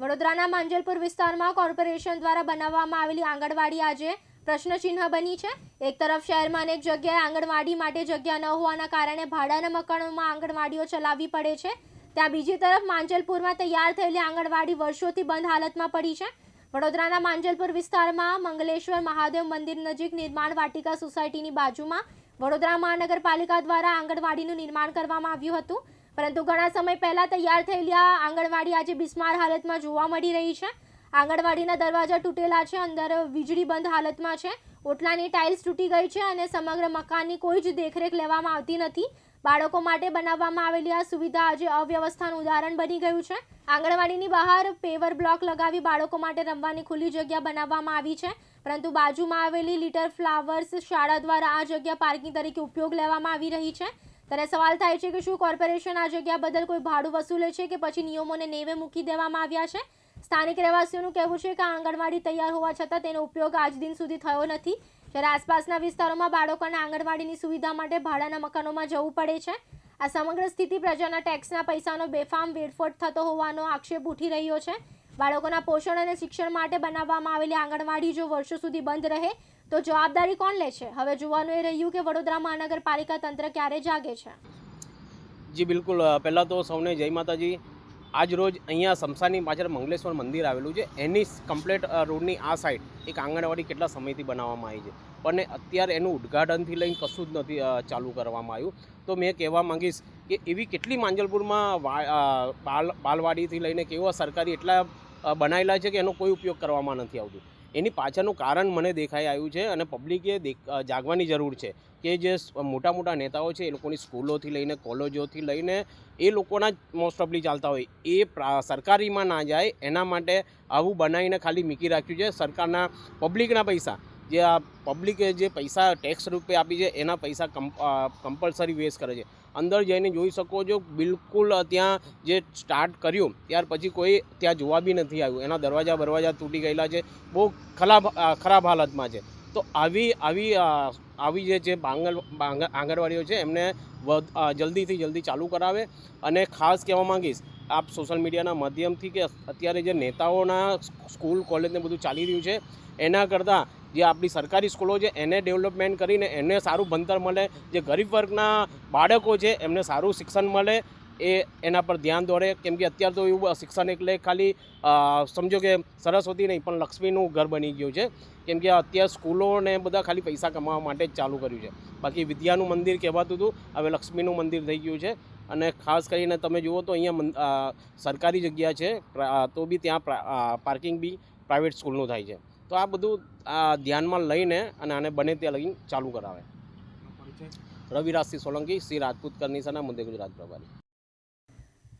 વડોદરાના માંજલપુર વિસ્તારમાં કોર્પોરેશન દ્વારા બનાવવામાં આવેલી આંગણવાડી આજે પ્રશ્નચિહ્ન બની છે. એક તરફ શહેરમાં અનેક જગ્યાએ આંગણવાડી માટે જગ્યા ન હોવાના કારણે ભાડાના મકાનોમાં આંગણવાડીઓ ચલાવવી પડે છે. ત્યાં બીજી તરફ માંજલપુરમાં તૈયાર થયેલી આંગણવાડી વર્ષોથી બંધ હાલતમાં પડી છે. વડોદરાના માંજલપુર વિસ્તારમાં મંગલેશ્વર મહાદેવ મંદિર નજીક નિર્માણ વાટિકા સોસાયટીની બાજુમાં વડોદરા મહાનગરપાલિકા દ્વારા આંગણવાડીનું નિર્માણ કરવામાં આવ્યું હતું. પરંતુ ઘણા સમય પહેલા તૈયાર થયેલી આ આંગણવાડી આજે બિસ્માર હાલતમાં જોવા મળી રહી છે. આંગણવાડીના દરવાજા તૂટેલા છે, અંદર વીજળી બંધ હાલતમાં છે. ઓટલાની ટાઇલ્સ તૂટી ગઈ છે અને સમગ્ર મકાનની કોઈ જ દેખરેખ લેવામાં આવતી નથી. બાળકો માટે બનાવવામાં આવેલી આ સુવિધા આજે અવ્યવસ્થાનું ઉદાહરણ બની ગયું છે. આંગણવાડીની બહાર પેવર બ્લોક લગાવી બાળકો માટે રમવાની ખુલ્લી જગ્યા બનાવવામાં આવી છે. પરંતુ બાજુમાં આવેલી લિટર ફ્લાવર્સ શાળા દ્વારા આ જગ્યા પાર્કિંગ તરીકે ઉપયોગ લેવામાં આવી રહી છે. ત્યારે સવાલ થાય છે કે શું કોર્પોરેશન આ જગ્યા બદલ કોઈ ભાડું વસૂલે છે કે પછી નિયમોને નેવે મૂકી દેવામાં આવ્યા છે? સ્થાનિક રહેવાસીઓનું કહેવું છે કે આંગણવાડી તૈયાર હોવા છતાં તેનો ઉપયોગ આજ દિન સુધી થયો નથી. જ્યારે આસપાસના વિસ્તારોમાં બાળકોને આંગણવાડીની સુવિધા માટે ભાડાના મકાનોમાં જવું પડે છે. આ સમગ્ર સ્થિતિ પ્રજાના ટેક્સના પૈસાનો બેફામ વેડફોટ થતો હોવાનો આક્ષેપ ઉઠી રહ્યો છે. બાળકોના પોષણ અને શિક્ષણ માટે બનાવવામાં આવેલી આંગણવાડી જો વર્ષો સુધી બંધ રહે, તો જવાબદારી કોણ લે છે? હવે જોવાનું એ રહ્યું કે વડોદરા મહાનગરપાલિકા તંત્ર ક્યારે જાગે છે? જી, બિલકુલ. પહેલાં તો સૌને જય માતાજી. આજ રોજ અહીંયા સમસાની પાછળ મંગલેશ્વર મંદિર આવેલું છે. એની કમ્પ્લેટ રોડની આ સાઈડ એક આંગણવાડી કેટલા સમયથી બનાવવામાં આવી છે. પણ અત્યારે એનું ઉદ્ઘાટનથી લઈને કશું જ નથી ચાલુ કરવામાં આવ્યું. તો મેં કહેવા માંગીશ કે એવી કેટલી માંજલપુરમાં બાલવાડીથી લઈને કેવા સરકારી એટલા બનાવેલા છે કે એનો કોઈ ઉપયોગ કરવામાં નથી આવતું. એની પાછળનું કારણ મને દેખાઈ આવ્યું છે અને પબ્લિકે જાગવાની જરૂર છે કે જે મોટા મોટા નેતાઓ છે એ લોકોની સ્કૂલોથી લઈને કોલેજોથી લઈને એ લોકોના જ મોસ્ટ ઓફલી ચાલતા હોય. એ સરકારીમાં ના જાય એના માટે આવું બનાવીને ખાલી મીકી રાખ્યું છે. સરકારના પબ્લિકના પૈસા જે આ પબ્લિકે જે પૈસા ટેક્સ રૂપે આપી છે, એના પૈસા કમ્પલસરી વેસ્ટ કરે છે. અંદર જઈને જોઈ શકો છો, બિલકુલ ત્યાં જે સ્ટાર્ટ કર્યું, ત્યાર પછી કોઈ ત્યાં જોવા બી નથી આવ્યું. એના દરવાજા બરવાજા તૂટી ગયેલા છે, બહુ ખરાબ ખરાબ હાલતમાં છે. તો આવી આવી આવી જે છે આંગણવાડીઓ છે, એમને જલ્દીથી જલ્દી ચાલુ કરાવે. અને ખાસ કહેવા માંગીશ, આપ સોશિયલ મીડિયાના માધ્યમથી કે અત્યારે જે નેતાઓના સ્કૂલ કોલેજને બધું ચાલી રહ્યું છે, એના કરતાં જે આપણી સરકારી સ્કૂલો છે, એને ડેવલપમેન્ટ કરીને એને સારું ભણતર મળે. જે ગરીબ વર્ગના બાળકો છે, એમને સારું શિક્ષણ મળે. એ એના પર ધ્યાન દોરે. કેમ કે અત્યારે તો એવું શિક્ષણ એટલે ખાલી સમજો કે સરસ્વતી નહીં પણ લક્ષ્મીનું ઘર બની ગયું છે. કેમ કે અત્યારે સ્કૂલોને બધા ખાલી પૈસા કમાવા માટે જ ચાલુ કર્યું છે. બાકી વિદ્યાનું મંદિર કહેવાતું હતું હવે લક્ષ્મીનું મંદિર થઈ ગયું છે. અને ખાસ કરીને તમે જુઓ તો અહીંયા સરકારી જગ્યા છે તો બી ત્યાં પાર્કિંગ બી પ્રાઇવેટ સ્કૂલનું થાય છે. તો આ બધું ધ્યાનમાં લઈને અને આને બને ત્યાં લગીને ચાલુ કરાવે. રવિરાજસિંહ સોલંકી શ્રી રાજપૂત કરનીસાના મુદ્દે ગુજરાત પ્રભારી.